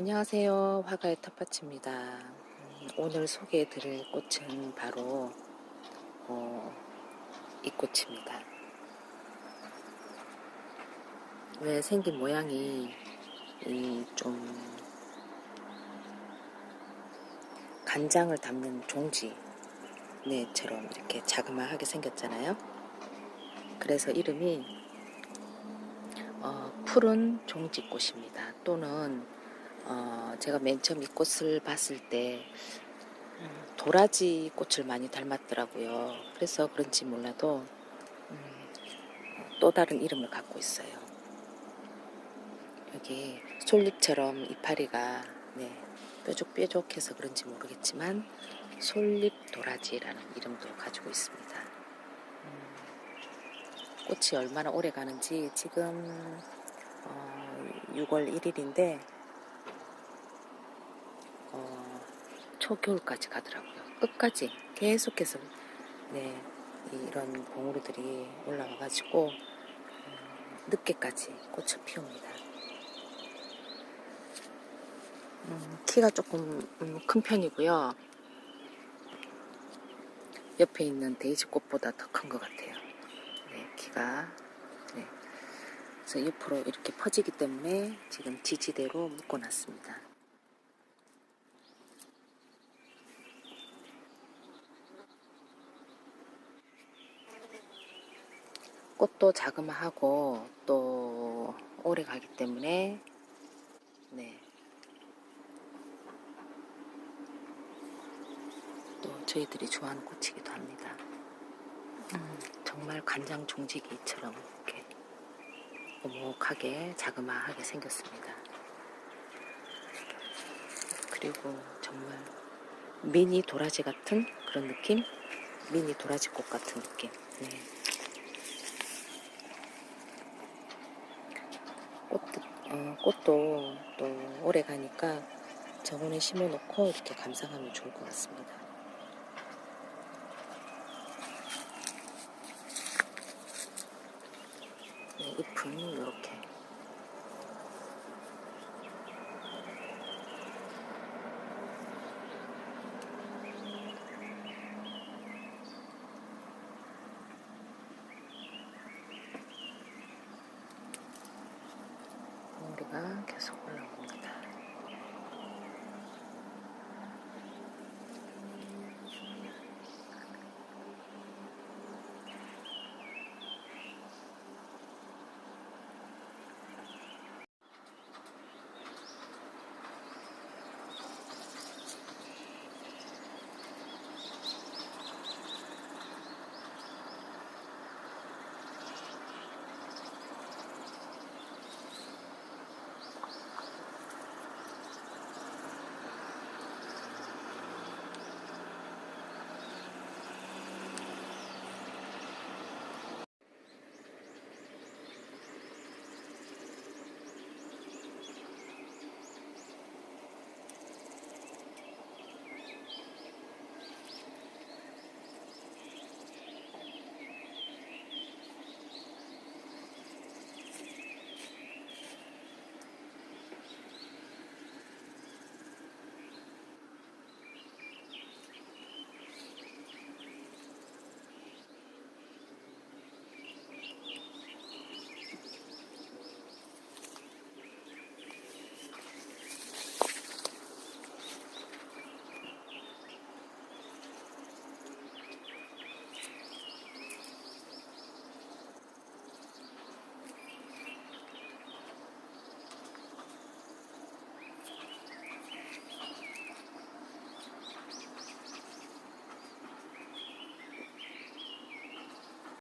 안녕하세요. 화가의 텃밭입니다. 음, 오늘 소개해 드릴 꽃은 바로 어, 이 꽃입니다. 왜 생긴 모양이 이 좀 간장을 담는 종지 네처럼 이렇게 자그마하게 생겼잖아요. 그래서 이름이 어, 푸른 종지꽃입니다. 또는 어, 제가 맨 처음 이 꽃을 봤을 때 음, 도라지 꽃을 많이 닮았더라고요. 그래서 그런지 몰라도 음, 또 다른 이름을 갖고 있어요. 여기 솔잎처럼 이파리가 네, 뾰족뾰족해서 그런지 모르겠지만 솔잎 도라지라는 이름도 가지고 있습니다. 음, 꽃이 얼마나 오래 가는지 지금 어, 6월 1일인데 어, 초겨울까지 가더라고요. 끝까지 계속해서 네, 이런 봉우리들이 올라와가지고 음, 늦게까지 꽃을 피웁니다. 음, 키가 조금 음, 큰 편이고요. 옆에 있는 데이지 꽃보다 더 큰 것 같아요. 네, 키가 네. 그래서 옆으로 이렇게 퍼지기 때문에 지금 지지대로 묶어놨습니다. 꽃도 자그마하고 또 오래 가기 때문에 네. 또 저희들이 좋아하는 꽃이기도 합니다. 음, 정말 간장 종지기처럼 이렇게 오목하게 자그마하게 생겼습니다. 그리고 정말 미니 도라지 같은 그런 느낌? 미니 도라지 꽃 같은 느낌. 네. 꽃, 어, 꽃도 또 오래 가니까 저번에 심어놓고 이렇게 감상하면 좋을 것 같습니다. 네, 잎은 이렇게 계속 올라오고.